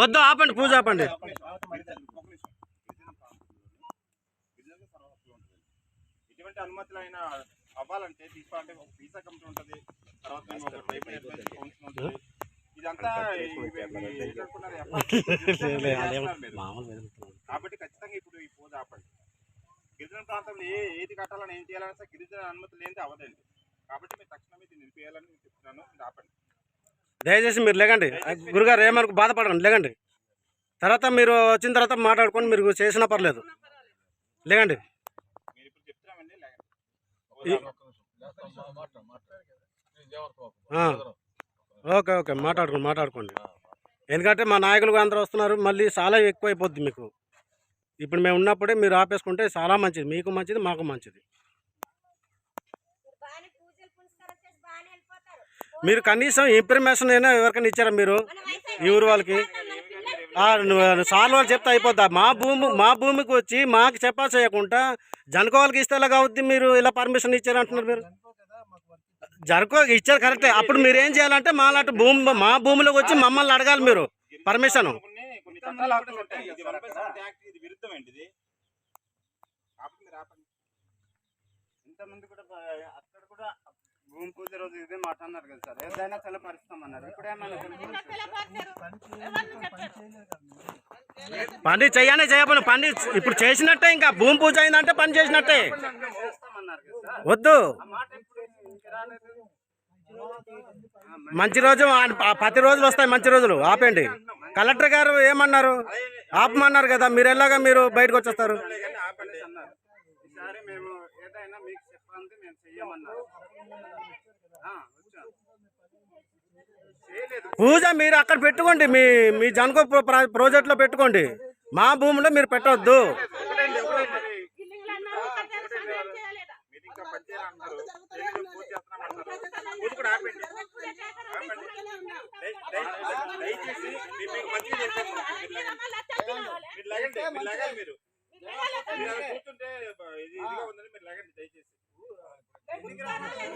వద్దు ఆపండి పూజ ఆపండి. ఎటువంటి అనుమతులు అయినా అవ్వాలంటే తీసుకోవాలంటే ఒక వీసా కమిటీ ఉంటుంది తర్వాత ఇదంతా. కాబట్టి ఖచ్చితంగా ఇప్పుడు ఈ పూజ ఆపండి. గిరిజన ప్రాంతంలో ఏ ఏది కట్టాలని ఏం చేయాలని సరే గిరిజన అనుమతులు ఏంటి అవ్వదండి. కాబట్టి మీరు తక్షణమే దీన్ని నిలిపేయాలని నేను చెప్తున్నాను. ఆపండి. దయచేసి మీరు లేకండి. గురుగారు ఏమనుకు బాధపడకండి లేకండి. తర్వాత మీరు వచ్చిన తర్వాత మాట్లాడుకొని మీరు చేసినా పర్లేదు. లేకండి. Okay okay. మాట్లాడుకోండి మాట్లాడుకోండి. ఎందుకంటే మా నాయకులు అందరూ వస్తున్నారు. మళ్ళీ చాలా ఎక్కువ అయిపోద్ది మీకు. ఇప్పుడు మేము ఉన్నప్పుడే మీరు ఆపేసుకుంటే చాలా మంచిది. మీకు మంచిది మాకు మంచిది. మీరు కనీసం ఇన్ఫర్మేషన్ అయినా ఎవరికైనా ఇచ్చారా మీరు? ఈ ఊరు వాళ్ళకి? సార్లు వాళ్ళు చెప్తే అయిపోద్దా? మా భూమి మా భూమికి వచ్చి మాకు చెప్పా చేయకుండా జనకోవాలకి ఇస్తే ఎలాగ అవుద్ది మీరు? ఇలా పర్మిషన్ ఇచ్చారు అంటున్నారు మీరు? జనకో ఇచ్చారు కరెక్టే. అప్పుడు మీరు ఏం చేయాలంటే మాలాంటి భూమి మా భూమిలోకి వచ్చి మమ్మల్ని అడగాలి మీరు. పర్మిషన్ ఇంతకుముందు కూడా అక్కడ కూడా భూమి పూజ రోజు ఇదే మాట అన్నారు కదా సార్. ఏదైనా పని చెయ్యనే చేయబోను పని ఇప్పుడు చేసినట్టే ఇంకా భూమి పూజ అయిందంటే పని చేసినట్టే. వద్దు. మంచి రోజు ప్రతి రోజులు వస్తాయి మంచి రోజులు. ఆపండి కలెక్టర్ గారు ఏమన్నారు? ఆపమన్నారు కదా. మీరు ఎలాగా మీరు బయటకు వచ్చేస్తారు? మేము ఏదైనా మీకు మేము చెయ్యమన్నారు. పూజ మీరు అక్కడ పెట్టుకోండి. మీ మీ జనకో ప్రో- ప్రాజెక్ట్లో పెట్టుకోండి. మా భూమిలో మీరు పెట్టవద్దు మీరు